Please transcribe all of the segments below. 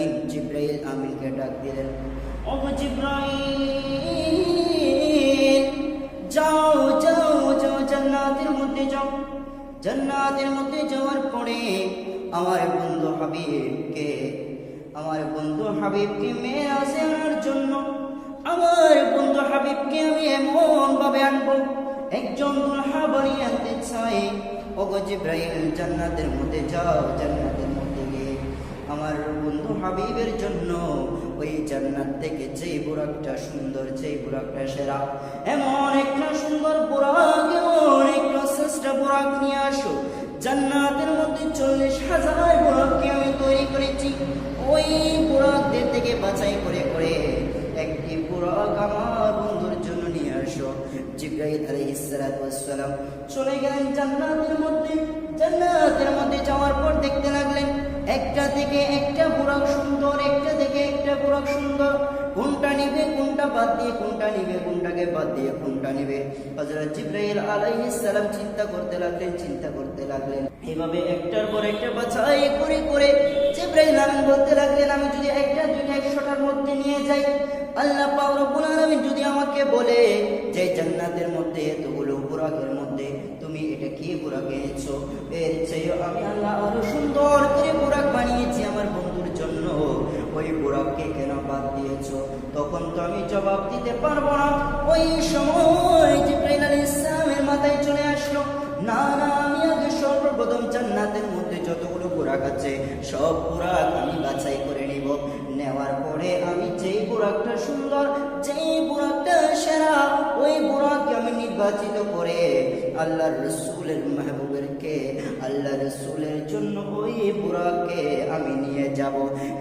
আমিন, জিব্রাইল আমিনকে ডাক দিলেন। যাও যাও যাও, জান্নাতের মধ্যে যাও। জান্নাতের মধ্যে যাওয়ার পরে আমার বন্ধু হাবিবকে, আমার বন্ধু হাবিবকে মেয়ে আসে আনার জন্য, আমার বন্ধু হাবিবকে আমি এমন ভাবে আনব, একজন দুলহা বানিয়ে আনতে চাই। ওগো জিব্রাইল, জান্নাতের মধ্যে যাও, জান্নাতের আমার বন্ধু হাবিবের জন্য ওই জান্নাত থেকে যেই বুরাকটা সুন্দর, যেই বুরাকটা সেরা, এমন একটা সুন্দর বুরাক, এমন একটা শ্রেষ্ঠ বুরাক নিয়ে আসো। জান্নাতের মধ্যে চল্লিশ হাজার বুরাককে আমি তৈরি করেছি। ওই বুরাকদের থেকে বাছাই করে করে একটি বুরাক আমার বন্ধুর জন্য নিয়ে আসো জিব্রাইল আলাইহিস সালাতু ওয়াস সালাম চলে গেলেন জান্নাতের মধ্যে। জান্নাতের মধ্যে যাওয়ার পর দেখতে লাগলেন, একটা থেকে একটা বুরাক সুন্দর, একটা থেকে একটা বুরাক সুন্দর। কোনটা নিবে, কোনটা বাদ দিয়ে কোনটা নিবে, কোনটাকে বাদ দিয়ে কোনটা নিবে? হযরত জিব্রাইল আলাইহিস সালাম চিন্তা করতে লাগলেন, চিন্তা করতে লাগলেন। এইভাবে একটার পর একটা বাছাই করে করে জিব্রাইল আমিন বলতে লাগলেন, আমি যদি একটা দুইটা একশোটার মধ্যে নিয়ে যাই, আল্লাহ আলামিন যদি আমাকে বলে যে জান্নাতের মধ্যে এতগুলো বুরাকের মধ্যে তুমি এটা কি বুরাক এনেছো, এর চেয়ে আমি আল্লাহ আরও সুন্দর করে বুরাক বানিয়েছি আমার বন্ধুর জন্য। ওই বুরাককে কেন বাদ দিয়েছ? তখন তো আমি জবাব দিতে পারব না। ওই সময় জিব্রাইল আলাইহিস সালামের মাথায় চলে আসলো, না না, আমি আগে সর্বপ্রথম জান্নাতের মধ্যে যতগুলো বুরাক আছে সব বুরাক আমি বাছাই করে নিব। নেওয়ার পরে আমি যেই বুরাকটা সুন্দর, যেই বুরাকটা সেরা, ওই বুরাককে আমি নির্বাচিত করে আল্লাহ রসুলের মাহবুবেরকে আল্লাহ রসুলের জন্য ওই বুরাককে আমি নিয়ে যাব।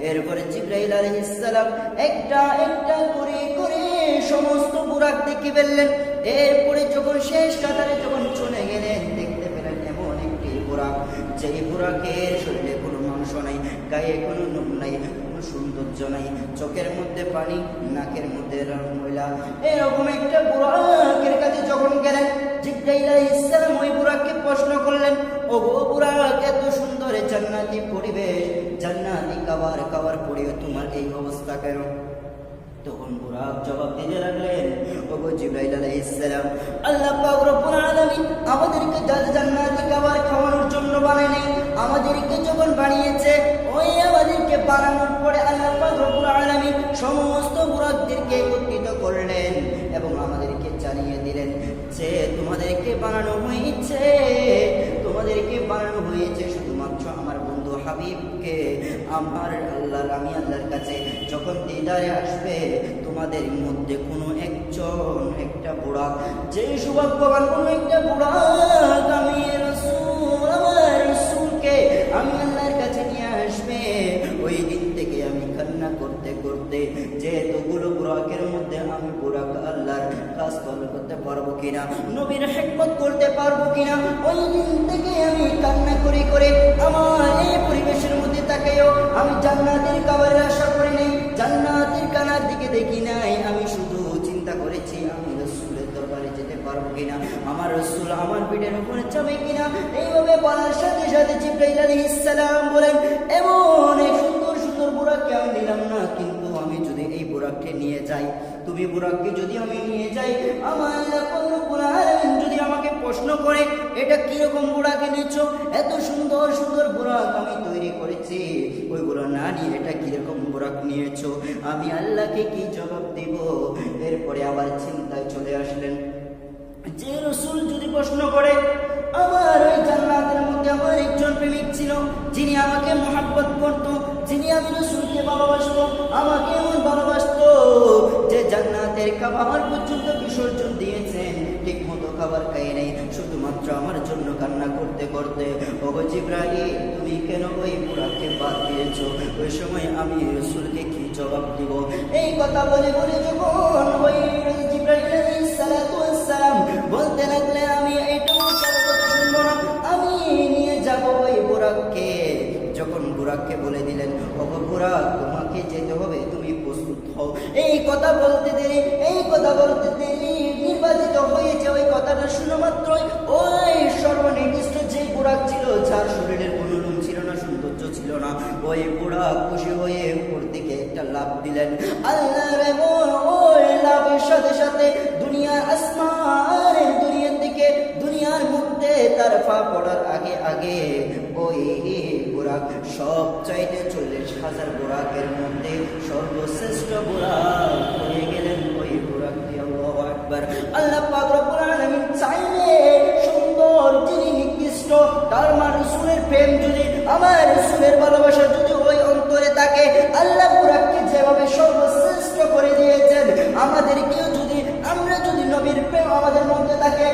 এরপরে জিব্রাইল আলাইহিস সালাম একটা একটা করে করে সমস্ত বুরাক দেখে ফেললেন এরপরে যখন শেষ কাতারে যখন চলে গেলেন বুরাক যেই বুরাকের শরীরে কোনো মাংস নাই, গায়ে কোনো নুন নাই, কোনো সৌন্দর্য নাই, চোখের মধ্যে পানি, নাকের মধ্যে ময়লা, এরকম একটা বুরাকের কাছে যখন গেলেন, জিব্রাইল আলাইহিস সালাম ওই প্রশ্ন করলেন ও গো বুরাক এত জান্নাতি পরিবেশ, জান্নাতি খাবার পরেও তোমার এই অবস্থা কেন? তখন বুরাক জবাব দিতে লাগলেন, ওগো জিব্রাইল আল্লাহ পাক আমাদেরকে জাল- যে তোমাদেরকে বানানো হয়েছে, তোমাদেরকে বানানো হয়েছে শুধুমাত্র আমার বন্ধু হাবিবকে। আমার আল্লাহ আমি আল্লাহর কাছে যখন দিদারে আসবে, তোমাদের মধ্যে কোনো একজন, একটা বুড়া, যে সৌভাগ্যবান কোনো একটা বুড়া আমি পারব কিনা? নবীর হেকমত করতে পারব কিনা? ওই দিন থেকে আমি কান্না করে করে আমার এই পরিবেশের মধ্যে তাকেও আমি জান্নাতের খাবারের আশা করি নাই, জান্নাতের কানার দিকে দেখি নাই। আমি শুধু চিন্তা করেছি, আমি রসুলের দরবারে যেতে পারব কিনা? আমার রসুল আমার পিঠের উপরে যাবে কিনা? এইভাবে বলার সাথে সাথে জিব্রাইল আলাইহিস সালাম বলেন, এমন যদি বুড়াককে নিয়ে যাই। তুমি বুড়াককে যদি আমি নিয়ে যাই, আমার যদি আমাকে প্রশ্ন করে, এটা কীরকম বুড়াকে নিচ্ছ এত সুন্দর সুন্দর বুড়াক আমি তৈরি করেছি। ওইগুলো না নিয়ে এটা কীরকম বুড়াক নিয়েছো? আমি আল্লাহকে কি জবাব দেব? এরপরে আবার চিন্তায় চলে আসলেন। যে রসুল যদি প্রশ্ন করে, আমার ওই জান্নাতের মধ্যে আমার একজন প্রেমিক ছিল, যিনি আমাকে মহাব্বত করত, যিনি আমি রসুলকে ভালোবাসতো, আমাকে এমন ভালোবাসতো যে জান্নাতের খাবার পর্যন্ত বিসর্জন দিয়েছেন। ঠিক মতো খাবার খাই নাই। শুধুমাত্র আমার জন্য কান্না করতে করতে, ওগো জিব্রাহিম তুমি কেন ওই বুড়াকে বাদ দিয়েছ? ওই সময় আমি রসুলকে কি জবাব দিব? এই কথা বলে বলে যখন ওই তোমাকে যেতে হবে, তুমি প্রস্তুত হও। এই কথা বলতে দেরি, এই কথা বলতে দেরি, নির্বাচিত হয়েছে ওই কথাটা শুনো মাত্রই ওই সর্বনির্দিষ্ট যে বুড়াক ছিল, যার শরীরের কোনো লোম ছিল না, সৌন্দর্য ছিল না, ওই বুড়া খুশি হয়ে উপর দিকে একটা লাভ দিলেন। আল্লাহ মোর ওই লাভের সাথে সাথে দুনিয়ার আসমানের দুনিয়ার দিকে, দুনিয়ার মধ্যে তার পা পড়ার আগে আগে ওই বুড়াক সব চাইতে চল্লিশ হাজার বুড়াকের মধ্যে সর্বশ্রেষ্ঠ বুড়াক হয়ে গেলেন ওই বুড়াক দিয়ে আল্লাহু রব্বুল আলামিন চাইলে সুন্দর তার মা রসুলের প্রেম যদি, আমার রসুলের ভালোবাসা যদি ওই অন্তরে থাকে, আল্লাহ যেভাবে সর্বশ্রেষ্ঠ করে দিয়েছেন, আমাদেরকেও যদি, আমরা যদি নবীর প্রেম আমাদের মধ্যে থাকে